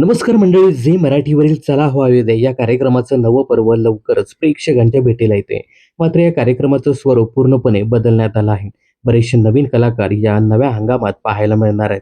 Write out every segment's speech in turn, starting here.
नमस्कार मंडळी झी मराठीवरील चला हो हवा दे या कार्यक्रमाचं नवं पर्व लवकरच प्रेक्षकांच्या भेटीला येते. मात्र या कार्यक्रमाचं स्वरूप पूर्णपणे बदलण्यात आलं आहे. बरेचसे नवीन कलाकार या नव्या हंगामात पाहायला मिळणार आहेत.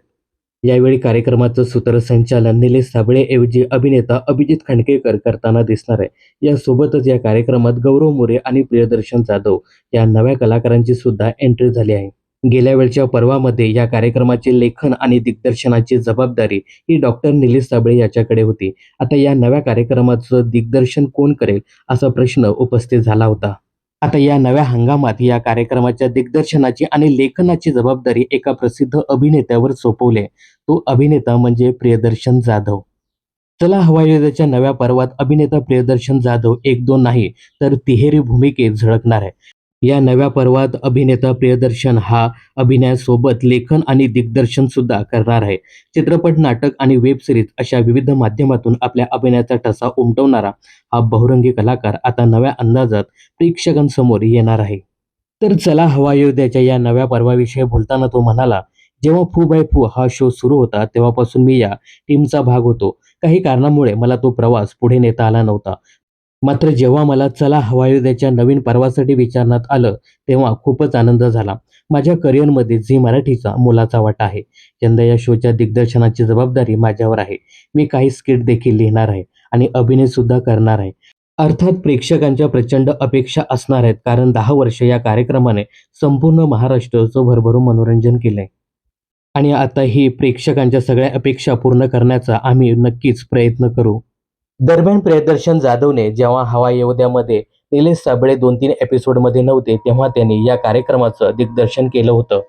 यावेळी कार्यक्रमाचं सूत्रसंचालन निलेश साबळे ऐवजी अभिनेता अभिजित खंडकेकर करताना दिसणार आहे. यासोबतच या कार्यक्रमात गौरव मोरे आणि प्रियदर्शन जाधव या नव्या कलाकारांची सुद्धा एंट्री झाली आहे. गेल्या वेळच्या पर्वामध्ये या कार्यक्रमाचे लेखन आणि दिग्दर्शनाची जबाबदारी ही डॉक्टर निलेश साबळे याच्याकडे होती. आता या नव्या कार्यक्रमाचं दिग्दर्शन कोण करेल असा प्रश्न उपस्थित झाला होता. आता या नव्या हंगामात या कार्यक्रमाच्या दिग्दर्शनाची आणि लेखनाची जबाबदारी एका प्रसिद्ध अभिनेत्यावर सोपवले. आहे. तो अभिनेता म्हणजे प्रियदर्शन जाधव. चला हवाईच्या नव्या पर्वात अभिनेता प्रियदर्शन जाधव एक दोन नाही तर तिहेरी भूमिकेत झळकणार आहे. या नव्या पर्वात अभिनेता प्रियदर्शन हा अभिनयासोबत लेखन आणि दिग्दर्शन सुद्धा करणार आहे. चित्रपट नाटक आणि वेब सिरीज अशा विविध माध्यमातून आपल्या अभिनयाचा ठसा उमटवणारा हा बहुरंगी कलाकार आता नव्या अंदाजात प्रेक्षकांसमोर येणार आहे. तर चला हवा योद्ध्याच्या या नव्या पर्वाविषयी बोलताना तो म्हणाला जेव्हा फू बाय फू हा शो सुरू होता तेव्हापासून मी या टीमचा भाग होतो. काही कारणामुळे मला तो प्रवास पुढे नेता आला नव्हता. मात्र जेव्हा मला चला हवायुद्याच्या नवीन पर्वासाठी विचारण्यात आलं तेव्हा खूपच आनंद झाला. माझ्या करिअरमध्ये झी मराठीचा मोलाचा वाटा आहे. यंदा या शोच्या दिग्दर्शनाची जबाबदारी माझ्यावर आहे. मी काही स्किट देखील लिहिणार आहे आणि अभिनयसुद्धा करणार आहे. अर्थात प्रेक्षकांच्या प्रचंड अपेक्षा असणार आहेत कारण दहा वर्ष या कार्यक्रमाने संपूर्ण महाराष्ट्राचं भरभरून मनोरंजन केलंय. आणि आता ही प्रेक्षकांच्या सगळ्या अपेक्षा पूर्ण करण्याचा आम्ही नक्कीच प्रयत्न करू. दरम्यान प्रियदर्शन जाधवने जेव्हा हवा येवद्यामध्ये निलेश साबळे दोन तीन एपिसोडमध्ये नव्हते तेव्हा त्यांनी या कार्यक्रमाचं दिग्दर्शन केलं होतं.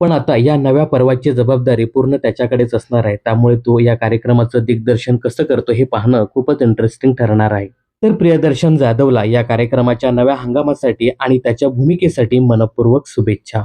पण आता या नव्या पर्वाची जबाबदारी पूर्ण त्याच्याकडेच असणार आहे. त्यामुळे तो या कार्यक्रमाचं दिग्दर्शन कसं करतो हे पाहणं खूपच इंटरेस्टिंग ठरणार आहे. तर प्रियदर्शन जाधवला या कार्यक्रमाच्या नव्या हंगामासाठी आणि त्याच्या भूमिकेसाठी मनपूर्वक शुभेच्छा.